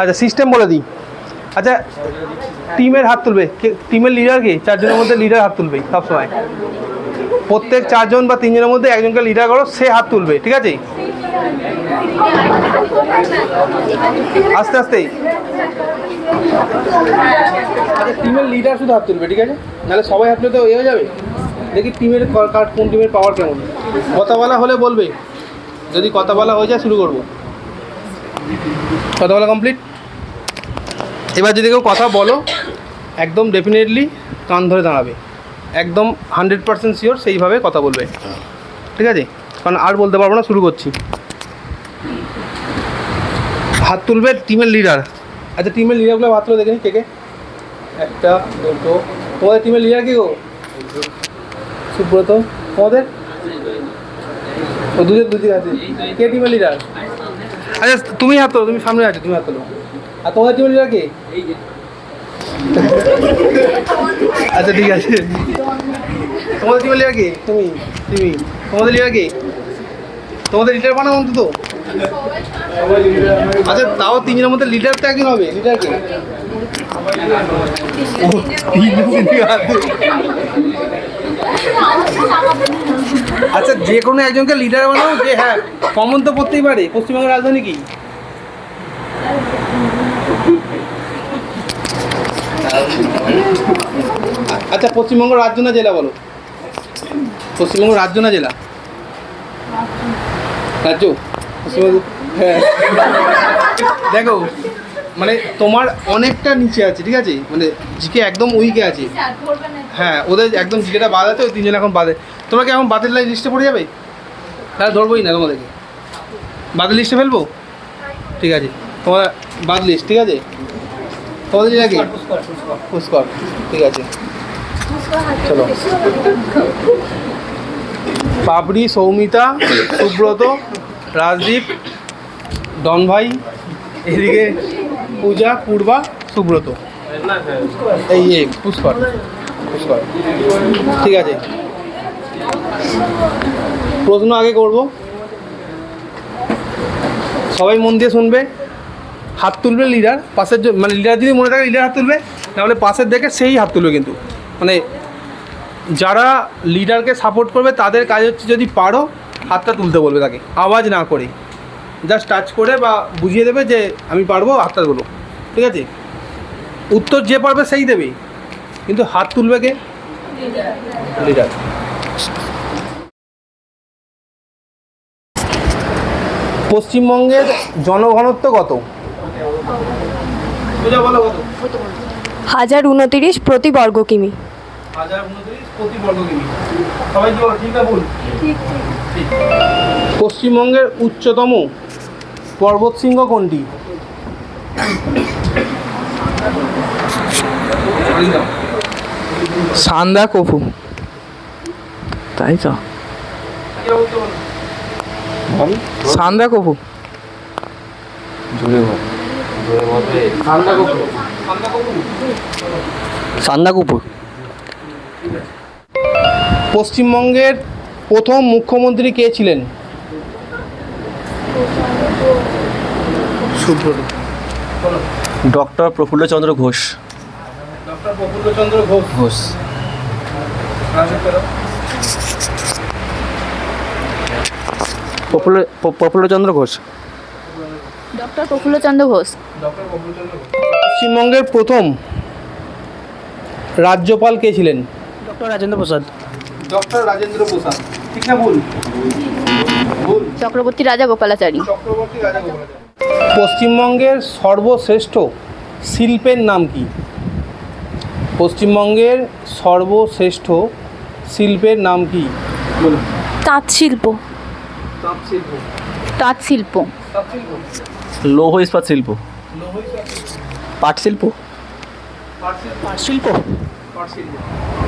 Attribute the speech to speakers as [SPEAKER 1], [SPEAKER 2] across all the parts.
[SPEAKER 1] আচ্ছা সিস্টেম বলে দিই। আচ্ছা টিমের হাত তুলবে। টিমের লিডার কি? চারজনের মধ্যে লিডার হাত তুলবে সবসময়। প্রত্যেক চারজন বা তিনজনের মধ্যে একজনকে লিডার করো, সে হাত তুলবে, ঠিক আছে? আস্তে আস্তে। আচ্ছা টিমের লিডার শুধু হাত তুলবে, ঠিক আছে? নাহলে সবাই হাত তুলে তো এ হয়ে যাবে? দেখি টিমের কার্ড কোন টিমের পাওয়ার কেমন? কথা বলা হলে বলবে। যদি কথা বলা হয়ে যায়, শুরু করব। কথা বলা কমপ্লিট এবার যদি কেউ কথা বলো, একদম ডেফিনেটলি কান ধরে দাঁড়াবে। একদম হান্ড্রেড পার্সেন্ট শিওর সেইভাবে কথা বলবে। ঠিক আছে? কারণ আর বলতে পারব না, শুরু করছি। হাত তুলবে টিমের লিডার আচ্ছা টিমের লিডারগুলো তুলে দেখে নি কে কে? একটা, দুটো। তোমাদের টিমের লিডার কে গো? সুব্রত। তোমাদের? ও দুজন আছে। কে টিমের লিডার আচ্ছা তুমি হাত তুমি সামনে আছো, তুমি হাত আর টিমের লিডার কে আচ্ছা ঠিক আছে। তোমাদের লিডার কে তুমি তুমি। তোমাদের কে তোমাদের লিডার বানাও অন্তত। আচ্ছা তাও তিনজনের মধ্যে লিটার তো একজন হবে? লিডার কে? আচ্ছা যে কোনো একজনকে লিডার বানাও, যে হ্যাঁ কমন তো পড়তেই পারে পশ্চিমবঙ্গের রাজধানী কি? আচ্ছা পশ্চিমবঙ্গ রাজ্য না জেলা বলো? পশ্চিমবঙ্গ রাজ্য না জেলা? রাজ্য? পশ্চিমবঙ্গ হ্যাঁ। দেখো মানে তোমার অনেকটা নিচে আছে ঠিক আছে? মানে জিকে একদম উইকে আছে। হ্যাঁ ওদের একদম জিকেটা বাদ আছে ওই তিনজন এখন বাদে। তোমরা কি এখন বাদের লাইন লিস্টে পড়ে যাবে? তাহলে ধরবোই না তোমাদেরকে। বাদের লিস্টে ফেলব? ঠিক আছে তোমার বাদ লিস্ট ঠিক আছে? তোমাদের জেলা কি পুষ্কর ঠিক আছে। চলো। পাপড়ি সৌমিতা সুব্রত রাজদীপ ডন ভাই এদিকে পূজা, পূর্বা, সুব্রত। এই এই পুষ্কর পুষ্কর। ঠিক আছে। প্রশ্ন আগে করব। সবাই মন দিয়ে শুনবে। হাত তুলবে লিডার, পাশের মানে লিডার যদি মনে থাকে, লিডার হাত তুলবে, নাহলে পাশের দেখে সেই হাত তুলবে কিন্তু। মানে যারা লিডারকে সাপোর্ট করবে, তাদের কাজ হচ্ছে যদি পারো, হাতটা তুলতে বলবে তাকে। আওয়াজ না করে। জাস্ট টাচ করে বা বুঝিয়ে দেবে যে আমি পারব হাতটা তুলো ঠিক আছে? উত্তর যে পারবে সেই দেবে কিন্তু হাত তুলবে কে? লিডার পশ্চিমবঙ্গের জনঘনত্ব কত?
[SPEAKER 2] হাজার উনতিরিশ প্রতি বর্গ কিমি।
[SPEAKER 1] পশ্চিমবঙ্গের উচ্চতম পর্বতশৃঙ্গ কোনটি?
[SPEAKER 3] সান্দা কফু। তাই তো? সান্দা কফু। সান্দাকুপুর
[SPEAKER 1] পশ্চিমবঙ্গের প্রথম মুখ্যমন্ত্রী কে ছিলেন? Subrata
[SPEAKER 4] doctor Prafullachandra Ghosh.
[SPEAKER 1] Doctor Prafullachandra Ghosh.
[SPEAKER 4] Ghosh. Prafulla Prafullachandra Ghosh.
[SPEAKER 2] Doctor Prafullachandra Ghosh.
[SPEAKER 1] পশ্চিমবঙ্গের প্রথম রাজ্যপাল কে ছিলেন?
[SPEAKER 3] ডক্টর রাজেন্দ্র প্রসাদ।
[SPEAKER 1] ডক্টর রাজেন্দ্র প্রসাদ। ঠিক না ভুল? ভুল।
[SPEAKER 2] চক্রবর্তী রাজা গোপালাচারী।
[SPEAKER 1] চক্রবর্তী রাজা গোপালাচারী। পশ্চিমবঙ্গের সর্বশ্রেষ্ঠ শিল্পের নাম কি? পশ্চিমবঙ্গের সর্বশ্রেষ্ঠ শিল্পের নাম কি? বলুন।
[SPEAKER 2] তাঁত শিল্প
[SPEAKER 1] তাঁত শিল্প
[SPEAKER 2] তাঁত শিল্প।
[SPEAKER 4] লৌহ ইস্পাত শিল্প।
[SPEAKER 1] লৌহ
[SPEAKER 4] পাট শিল্প
[SPEAKER 1] পাট শিল্প।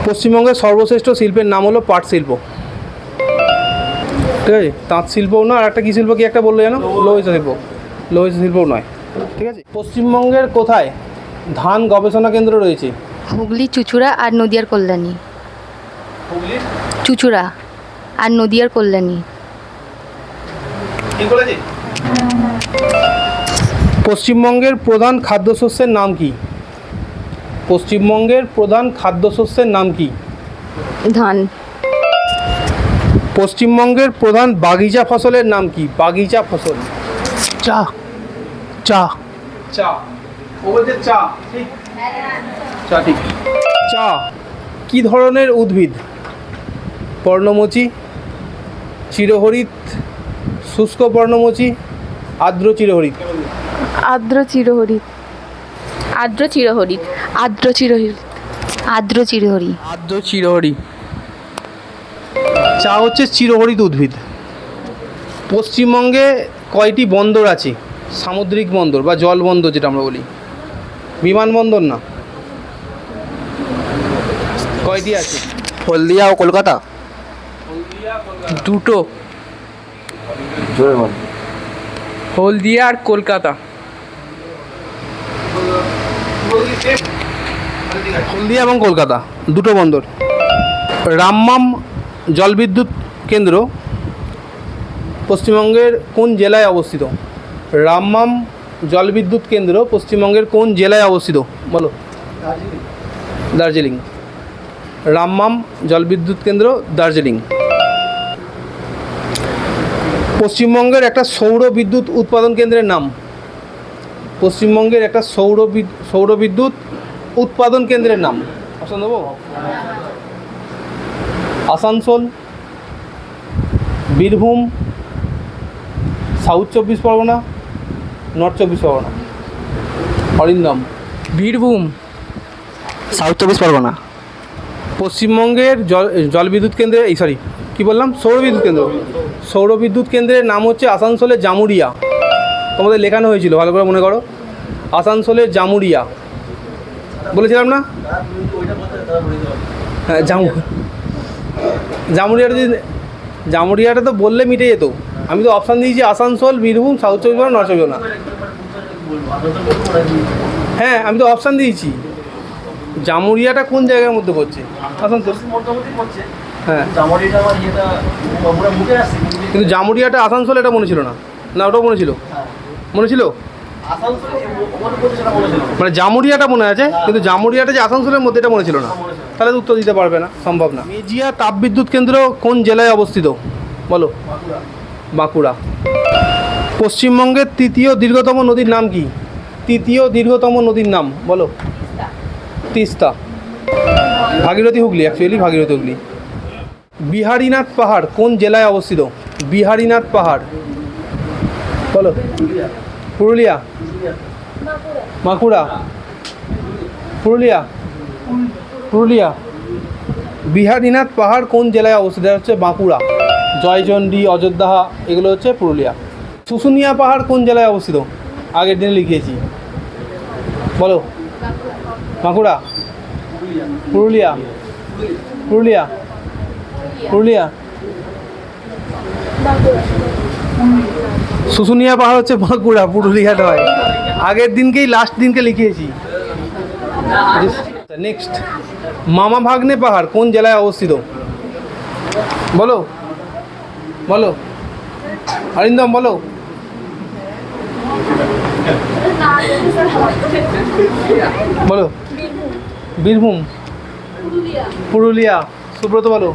[SPEAKER 1] পশ্চিমবঙ্গের সর্বশ্রেষ্ঠ শিল্পের নাম হলো পাট শিল্প ঠিক আছে? তাঁত শিল্পও না আর একটা কী শিল্প কি একটা বলল জানো? লৌহ শিল্প। লৌহ শিল্পও নয়। ঠিক আছে? পশ্চিমবঙ্গের কোথায় ধান গবেষণা কেন্দ্র রয়েছে?
[SPEAKER 5] হুগলি চুচুড়া আর নদিয়ার কল্যাণী। চুচুড়া আর নদিয়ার কল্যাণী।
[SPEAKER 1] ঠিক বলেছি পশ্চিমবঙ্গের প্রধান খাদ্যশস্যের নাম কি? পশ্চিমবঙ্গের প্রধান খাদ্যশস্যের নাম কি?
[SPEAKER 2] ধান।
[SPEAKER 1] পশ্চিমবঙ্গের প্রধান বাগিচা ফসলের নাম কি? বাগিচা ফসল।
[SPEAKER 3] চা। চা।
[SPEAKER 1] চা। ও বলছে চা ঠিক। চা ঠিক। চা কি ধরনের উদ্ভিদ? পর্ণমোচী চিরহরিত শুষ্ক পর্ণমোচী আর্দ্র চিরহরিত
[SPEAKER 2] আর্দ্র চিরহরিত আর্দ্র চিরহরিত আর্দ্র চিরহরিত
[SPEAKER 5] আর্দ্র চিরহরি
[SPEAKER 3] আদ্য চিরহরি
[SPEAKER 1] চা হচ্ছে চিরহরিত উদ্ভিদ। পশ্চিমবঙ্গে কয়টি বন্দর আছে? সামুদ্রিক বন্দর বা জল বন্দর যেটা আমরা বলি। বিমানবন্দর না। কয়টি আছে?
[SPEAKER 4] হলদিয়া ও কলকাতা।
[SPEAKER 3] দুটো। হলদিয়া আর কলকাতা।
[SPEAKER 1] হলদিয়া এবং কলকাতা দুটো বন্দর। রামমাম জলবিদ্যুৎ কেন্দ্র পশ্চিমবঙ্গের কোন জেলায় অবস্থিত? রামমাম জলবিদ্যুৎ কেন্দ্র পশ্চিমবঙ্গের কোন জেলায় অবস্থিত? বলো। দার্জিলিং। রামমাম জলবিদ্যুৎ কেন্দ্র দার্জিলিং। পশ্চিমবঙ্গের একটা সৌর বিদ্যুৎ উৎপাদন কেন্দ্রের নাম। পশ্চিমবঙ্গের একটা সৌর সৌর বিদ্যুৎ উৎপাদন কেন্দ্রের নাম। অপশন দেবো? আসানসোল বীরভূম সাউথ চব্বিশ পরগনা নর্থ চব্বিশ পরগনা। অরিন্দম।
[SPEAKER 3] বীরভূম।
[SPEAKER 4] সাউথ চব্বিশ পরগনা।
[SPEAKER 1] পশ্চিমবঙ্গের জল জলবিদ্যুৎ কেন্দ্রে এই সরি কী বললাম? সৌরবিদ্যুৎ কেন্দ্র। সৌরবিদ্যুৎ কেন্দ্রের নাম হচ্ছে আসানসোলের জামুরিয়া। তোমাদের লেখানো হয়েছিল ভালো করে মনে করো। আসানসোলের জামুরিয়া। বলেছিলাম না? হ্যাঁ জামু জামুরিয়াটা যদি জামুরিয়াটা তো বললে মিটে যেত। আমি তো অপশান দিয়েছি আসানসোল, বীরভূম, সাউথ চব্বিশ পরগনা, নর্থ চব্বিশ হ্যাঁ আমি তো অপশান দিয়েছি। জামুরিয়াটা কোন জায়গার মধ্যে পড়ছে আসানসোল। হ্যাঁ। কিন্তু জামুরিয়াটা, আসানসোল এটা মনে ছিল না। না, ওটাও মনে ছিল। মনে ছিল? মানে জামুরিয়াটা মনে আছে, কিন্তু জামুরিয়াটা যে আসানসোলের মধ্যে এটা মনে ছিল না। তাহলে উত্তর দিতে পারবে না, সম্ভব না। মেজিয়া তাপবিদ্যুৎ কেন্দ্র কোন জেলায় অবস্থিত? বলো। বাঁকুড়া। পশ্চিমবঙ্গের তৃতীয় দীর্ঘতম নদীর নাম কি? তৃতীয় দীর্ঘতম নদীর নাম, বলো। তিস্তা। ভাগীরথী হুগলি অ্যাকচুয়ালি ভাগীরথী হুগলি। বিহারীনাথ পাহাড় কোন জেলায় অবস্থিত? বিহারীনাথ পাহাড়। বলো। পুরুলিয়া। বাঁকুড়া। পুরুলিয়া। পুরুলিয়া। বিহারীনাথ পাহাড় কোন জেলায় অবস্থিত? হচ্ছে বাঁকুড়া। জয়চণ্ডী অযোধ্যা এগুলো হচ্ছে পুরুলিয়া। শুশুনিয়া পাহাড় কোন জেলায় অবস্থিত? আগের দিনে লিখিয়েছি। বলো। বাঁকুড়া। পুরুলিয়া। পুরুলিয়া। পুরুলিয়া। শুশুনিয়া পাহাড় হচ্ছে বাঁকুড়া, পুরুলিয়া নয়। আগের দিনকেই লাস্ট দিনকে লিখিয়েছি। নেক্সট মামা ভাগ্নে পাহাড় কোন জেলায় অবস্থিত? বলো। বলো। অরিন্দম, বলো। বলো। বীরভূম। পুরুলিয়া। সুব্রত, বলো।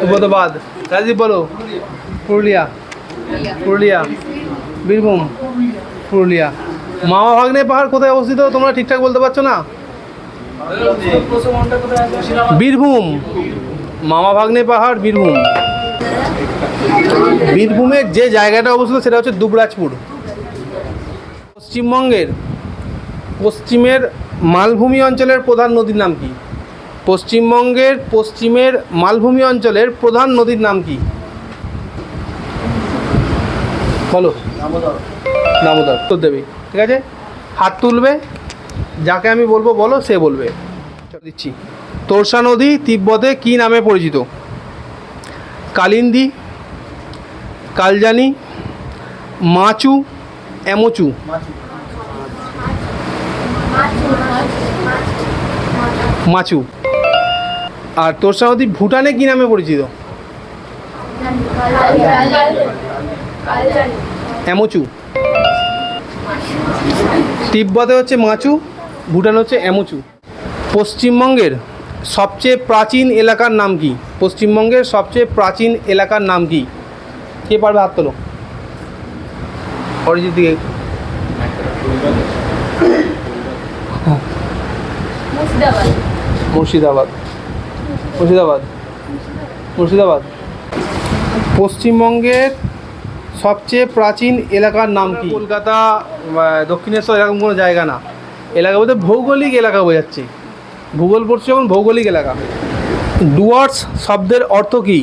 [SPEAKER 1] সুব্রত বাদ। রাজীব, বলো। পুরুলিয়া। পুরুলিয়া। বীরভূম। পুরুলিয়া। মামা ভাগ্নে পাহাড় কোথায় অবস্থিত? তোমরা ঠিকঠাক বলতে পারছ না? বীরভূম। মামা ভাগ্নে পাহাড়, বীরভূম। বীরভূমের যে জায়গাটা অবস্থিত সেটা হচ্ছে দুবরাজপুর। পশ্চিমবঙ্গের পশ্চিমের মালভূমি অঞ্চলের প্রধান নদীর নাম কি? পশ্চিমবঙ্গের পশ্চিমের মালভূমি অঞ্চলের প্রধান নদীর নাম কি? বলো। দামোদর। উত্তর দেবে। ঠিক আছে? হাত তুলবে। যাকে আমি বলব বলো সে বলবে। দিচ্ছি। তোরসা নদী তিব্বতে কি নামে পরিচিত? কালিন্দী কালজানি, মাচু, এমোচু। মাচু। আর তোর নদী ভুটানে কি নামে পরিচিত? এমোচু। তিব্বতে হচ্ছে মাচু, ভুটান হচ্ছে অ্যামুচু পশ্চিমবঙ্গের সবচেয়ে প্রাচীন এলাকার নাম কি? পশ্চিমবঙ্গের সবচেয়ে প্রাচীন এলাকার নাম কি? কে পারবে হাত তোলো? অরিজিৎ দিকে। মুর্শিদাবাদ। মুর্শিদাবাদ। মুর্শিদাবাদ। পশ্চিমবঙ্গের সবচেয়ে প্রাচীন এলাকার নাম কি? কলকাতা দক্ষিণেশ্বর এরকম কোনো জায়গা না। এলাকা বলতে ভৌগোলিক এলাকা বোঝাচ্ছে। ভূগোল পড়ছে যখন ভৌগোলিক এলাকা। ডুয়ার্স শব্দের অর্থ কি?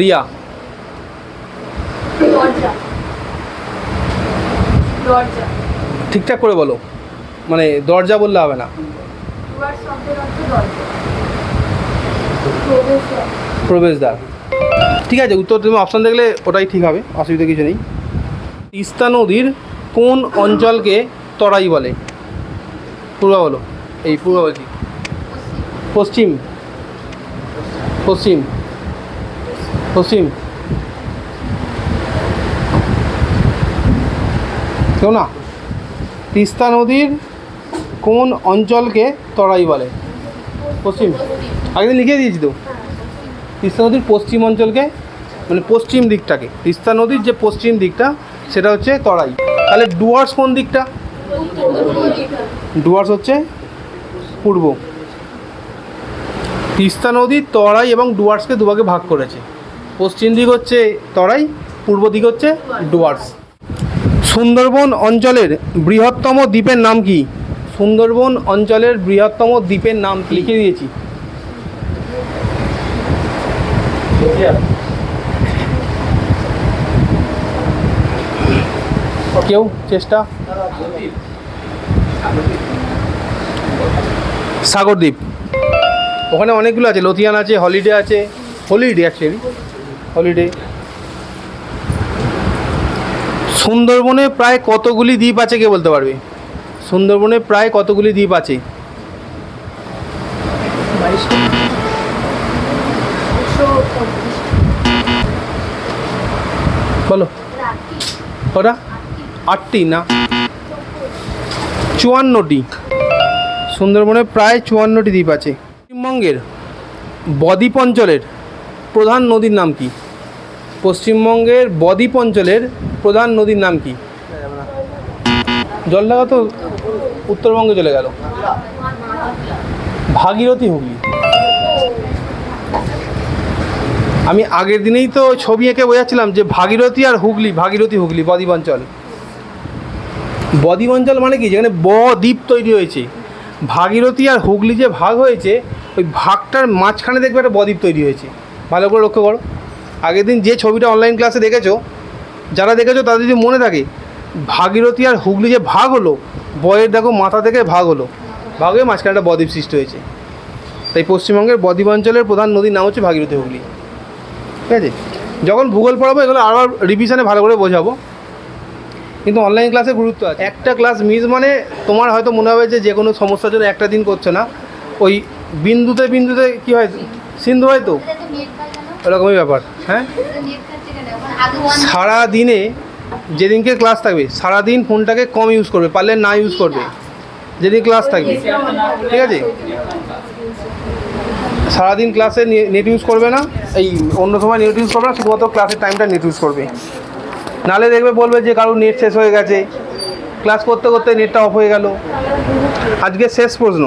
[SPEAKER 1] রিয়া।
[SPEAKER 2] দরজা। দরজা।
[SPEAKER 1] ঠিকঠাক করে বলো। মানে দরজা বললে হবে না।
[SPEAKER 2] দুয়ার শব্দের অর্থ দরজা। প্রবেশদ্বার।
[SPEAKER 1] প্রবেশদ্বার। ঠিক আছে উত্তর তুমি অপশান দেখলে ওটাই ঠিক হবে অসুবিধা কিছু নেই। তিস্তা নদীর কোন অঞ্চলকে তরাই বলে? পূর্ব বলো। এই পূর্ব বলছি। পশ্চিম। পশ্চিম। পশ্চিম। কেউ না। তিস্তা নদীর কোন অঞ্চলকে তরাই বলে? পশ্চিম। আগে লিখে দিয়েছি তো। তিস্তা নদীর পশ্চিম অঞ্চলকে মানে পশ্চিম দিকটাকে। তিস্তা নদীর যে পশ্চিম দিকটা, সেটা হচ্ছে তরাই। তাহলে ডুয়ার্স কোন দিকটা? ডুয়ার্স হচ্ছে পূর্ব। তিস্তা নদী তরাই এবং ডুয়ার্সকে দুভাগে ভাগ করেছে। পশ্চিম দিক হচ্ছে তরাই, পূর্ব দিক হচ্ছে ডুয়ার্স। সুন্দরবন অঞ্চলের বৃহত্তম দ্বীপের নাম কি? সুন্দরবন অঞ্চলের বৃহত্তম দ্বীপের নাম লিখে দিয়েছি। কেউ? চেষ্টা? সাগরদ্বীপ। ওখানে অনেকগুলো আছে। লথিয়ান আছে, হলিডে আছে। Holiday actually holiday. সুন্দরবনে প্রায় কতগুলি দ্বীপ আছে কে বলতে পারবে? সুন্দরবনে প্রায় কতগুলি দ্বীপ আছে? বলো। ওটা আটটি, না? চুয়ান্নটি। সুন্দরবনে প্রায় চুয়ান্নটি দ্বীপ আছে। পশ্চিমবঙ্গের বদ্বীপ অঞ্চলের প্রধান নদীর নাম কি? পশ্চিমবঙ্গের বদ্বীপ অঞ্চলের প্রধান নদীর নাম কি? জল লাগা তো উত্তরবঙ্গে চলে গেল। ভাগীরথী হুগলি। আমি আগের দিনেই তো ছবি এঁকে বোঝাচ্ছিলাম যে ভাগীরথী আর হুগলি, ভাগীরথী হুগলি, বদ্বীপ অঞ্চল। বদ্বীপ অঞ্চল মানে কি? যেখানে ব দ্বীপ তৈরি হয়েছে। ভাগীরথী আর হুগলি যে ভাগ হয়েছে, ওই ভাগটার মাঝখানে দেখবে একটা বদ্বীপ তৈরি হয়েছে। ভালো করে লক্ষ্য করো। আগের দিন যে ছবিটা অনলাইন ক্লাসে দেখেছ, যারা দেখেছ তাদের যদি মনে থাকে, ভাগীরথী আর হুগলি যে ভাগ হলো বয়ের দেখো মাথা থেকে ভাগ হলো ভাগ মাঝখানে একটা বদ্বীপ সৃষ্টি হয়েছে। তাই পশ্চিমবঙ্গের বদ্বীপ অঞ্চলের প্রধান নদীর নাম হচ্ছে ভাগীরথী হুগলি। ঠিক আছে? যখন ভূগোল পড়াবো, এগুলো আবার রিভিশনে ভালো করে বোঝাবো। কিন্তু অনলাইন ক্লাসে গুরুত্ব আছে। একটা ক্লাস মিস মানে তোমার হয়তো মনে হবে যে যে কোনো সমস্যার জন্য একটা দিন করছে না। ওই বিন্দুতে বিন্দুতে কী হয়? সিন্ধু হয় তো? ওরকমই ব্যাপার হ্যাঁ? সারা দিনে যেদিনকে ক্লাস থাকবে সারা দিন ফোনটাকে কম ইউজ করবে, পারলে না ইউজ করবে। যেদিন ক্লাস থাকবে, ঠিক আছে? সারাদিন ক্লাসে নেট ইউজ করবে না, এই অন্য সময় নেট ইউজ করবে না, শুধুমাত্র ক্লাসের টাইমটা নেট ইউজ করবে। নালে দেখবে বলবে যে কারোর নেট শেষ হয়ে গেছে। ক্লাস করতে করতে নেটটা অফ হয়ে গেল। আজকে শেষ প্রশ্ন।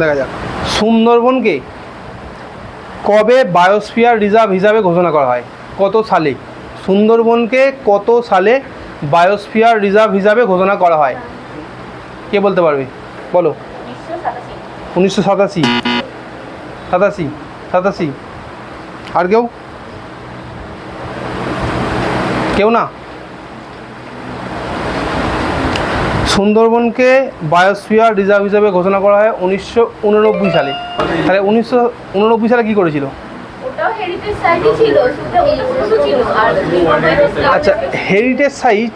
[SPEAKER 1] দেখা যাক। সুন্দরবনকে কবে বায়োস্ফিয়ার রিজার্ভ হিসাবে ঘোষণা করা হয়? কত সালে? সুন্দরবনকে কত সালে বায়োস্ফিয়ার রিজার্ভ হিসাবে ঘোষণা করা হয়? কে বলতে পারবে? বলো। উনিশশো সাতাশি। সাতাশি। সাতাশি। আর কেউ? কেউ না? সুন্দরবনকে বায়োস্ফিয়ার রিজার্ভ হিসাবে ঘোষণা করা হয় উনিশশো উননব্বই সালে। তাহলে উনিশশো উননব্বই সালে কী করেছিল? আচ্ছা হেরিটেজ সাইট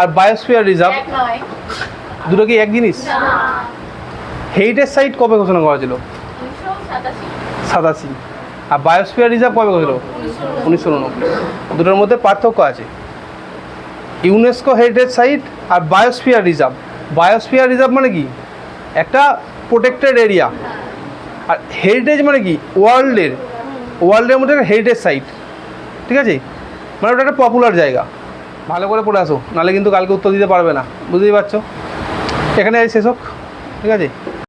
[SPEAKER 1] আর বায়োস্ফিয়ার রিজার্ভ দুটো কি এক জিনিস? হেরিটেজ সাইট কবে ঘোষণা করা ছিল সাতাশি। আর বায়োস্ফিয়ার রিজার্ভ কবে হয়েছিল উনিশশো উননব্বই। দুটোর মধ্যে পার্থক্য আছে। ইউনেস্কো হেরিটেজ সাইট আর বায়োস্ফিয়ার রিজার্ভ বায়োস্ফিয়ার রিজার্ভ মানে কি? একটা প্রোটেক্টেড এরিয়া আর হেরিটেজ মানে কি? ওয়ার্ল্ডের ওয়ার্ল্ডের মধ্যে একটা হেরিটেজ সাইট ঠিক আছে? মানে ওটা একটা পপুলার জায়গা। ভালো করে পড়ে আসো, নাহলে কিন্তু কালকে উত্তর দিতে পারবে না। বুঝতেই পারছ? এখানে শেষ হোক। ঠিক আছে?